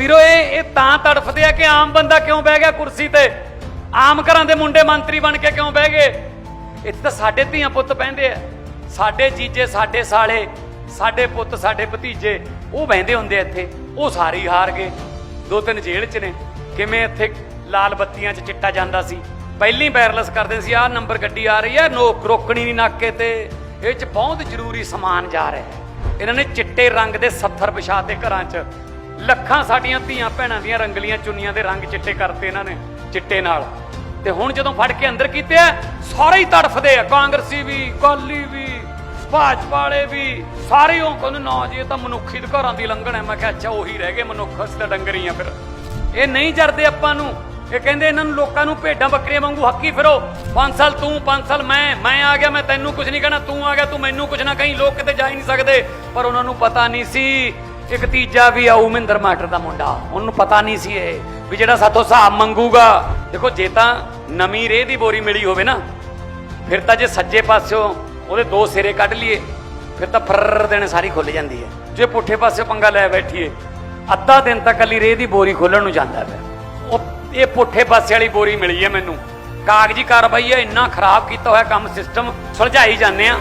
ਵੀਰੋ, ਇਹ ਇਹ ਤਾਂ ਤੜਫਦੇ ਆ ਕਿ ਆਮ ਬੰਦਾ ਕਿਉਂ ਬਹਿ ਗਿਆ ਕੁਰਸੀ ਤੇ? ਆਮ ਘਰਾਂ ਦੇ ਮੁੰਡੇ ਮੰਤਰੀ ਬਣ ਕੇ ਕਿਉਂ ਬਹਿ ਗਏ? ਇੱਥੇ ਤਾਂ ਸਾਡੇ ਧੀਆਂ ਪੁੱਤ ਬਹਿੰਦੇ ਆ। ਸਾਡੇ ਜੀਜੇ, ਸਾਡੇ ਸਾਲੇ, ਸਾਡੇ ਪੁੱਤ, ਸਾਡੇ ਭਤੀਜੇ, ਉਹ ਬਹਿੰਦੇ ਹੁੰਦੇ ਇੱਥੇ। ਉਹ ਸਾਰੇ ਹਾਰ ਗਏ। ਦੋ ਤਿੰਨ ਜੇਲ੍ਹ 'ਚ ਨੇ। ਕਿਵੇਂ ਇੱਥੇ ਲਾਲ ਬੱਤੀਆਂ 'ਚ ਚਿੱਟਾ ਜਾਂਦਾ ਸੀ? ਪਹਿਲੀ ਵਾਇਰਲੈਸ ਕਰਦੇ ਸੀ, ਆਹ ਨੰਬਰ ਗੱਡੀ ਆ ਰਹੀ ਹੈ, ਨੋਕ ਰੋਕਣੀ ਨਹੀਂ ਨਾਕੇ ਤੇ। ਇਹ 'ਚ ਬਹੁਤ ਜ਼ਰੂਰੀ ਸਮਾਨ ਜਾ ਰਿਹਾ ਹੈ। ਇਹਨਾਂ ਨੇ ਚਿੱਟੇ ਰੰਗ ਦੇ 70 ਵਿਛਾਤੇ ਘਰਾਂ 'ਚ। ਲੱਖਾਂ ਸਾਡੀਆਂ ਧੀਆਂ ਭੈਣਾਂ ਦੀਆਂ ਰੰਗਲੀਆਂ ਚੁੰਨੀਆਂ ਦੇ ਰੰਗ ਚਿੱਟੇ ਕਰਤੇ ਇਹਨਾਂ ਨੇ, ਚਿੱਟੇ ਨਾਲ। ਤੇ ਹੁਣ ਜਦੋਂ ਫੜ ਕੇ ਅੰਦਰ ਕੀਤੇ ਆ, ਸਾਰੇ ਹੀ ਤੜਫਦੇ ਆ। ਕਾਂਗਰਸੀ ਵੀ ਕਾਲੀ ਵੀ, ਭਾਜਪਾ ਵਾਲੇ ਵੀ, ਸਾਰੇ ਉਹ ਕਹਿੰਦੇ, ਨਾ ਜੀ, ਇਹ ਤਾਂ ਮਨੁੱਖੀ ਘਰਾਂ ਦੀ ਲੰਘਣ ਹੈ। ਮੈਂ ਕਿਹਾ, ਅੱਛਾ, ਉਹੀ ਰਹਿ ਗਏ ਮਨੁੱਖ, ਅਸੀਂ ਤਾਂ ਡੰਗਰੀ ਆ ਫਿਰ। ਇਹ ਨਹੀਂ ਜਰਦੇ ਆਪਾਂ ਨੂੰ। ਇਹ ਕਹਿੰਦੇ ਇਹਨਾਂ ਨੂੰ ਲੋਕਾਂ ਨੂੰ ਭੇਡਾਂ ਬੱਕਰੀਆਂ ਵਾਂਗੂ ਹੱਕੀ ਫਿਰੋ। 5 ਸਾਲ ਤੂੰ 5 ਸਾਲ ਮੈਂ ਮੈਂ ਆ ਗਿਆ, ਮੈਂ ਤੈਨੂੰ ਕੁਝ ਨਹੀਂ ਕਹਿਣਾ, ਤੂੰ ਆ ਗਿਆ, ਤੂੰ ਮੈਨੂੰ ਕੁਝ ਨਾ ਕਹੀਂ, ਲੋਕ ਕਿਤੇ ਜਾ ਹੀ ਨਹੀਂ ਸਕਦੇ। ਪਰ ਉਹਨਾਂ ਨੂੰ ਪਤਾ ਨਹੀਂ ਸੀ ਇੱਕ ਤੀਜਾ ਵੀ ਆਊ ਮਹਿੰਦਰ ਮਾਟਰ ਦਾ ਮੁੰਡਾ। ਉਹਨੂੰ ਪਤਾ ਨਹੀਂ ਸੀ ਇਹ ਵੀ ਜਿਹੜਾ ਸਾਥੋਂ ਹਿਸਾਬ ਮੰਗੂਗਾ। ਦੇਖੋ, ਜੇ ਤਾਂ ਨਵੀਂ ਰੇਹ ਦੀ ਬੋਰੀ ਮਿਲੀ ਹੋਵੇ ਨਾ, ਫਿਰ ਤਾਂ ਜੇ ਸੱਜੇ ਪਾਸਿਓਂ ਉਹਦੇ ਦੋ ਸਿਰੇ ਕੱਢ ਲਈਏ, ਫਿਰ ਤਾਂ ਫਰਰ ਦੇਣੇ ਸਾਰੀ ਖੁੱਲ ਜਾਂਦੀ ਹੈ। ਜੇ ਪੁੱਠੇ ਪਾਸੇ ਪੰਗਾ ਲੈ ਬੈਠੀਏ, ਅੱਧਾ ਦਿਨ ਤੱਕ ਅਲੀ ਰੇਹ ਦੀ ਬੋਰੀ ਖੋਲਣ ਨੂੰ ਜਾਂਦਾ ਪਿਆ। ਉਹ, ਇਹ ਪੁੱਠੇ ਪਾਸੇ ਵਾਲੀ ਬੋਰੀ ਮਿਲੀ ਹੈ ਮੈਨੂੰ। ਕਾਗਜ਼ੀ ਕਾਰਵਾਈ ਹੈ, ਇੰਨਾ ਖਰਾਬ ਕੀਤਾ ਹੋਇਆ ਕੰਮ ਸਿਸਟਮ ਸੁਲਝਾਈ ਜਾਂਦੇ ਆ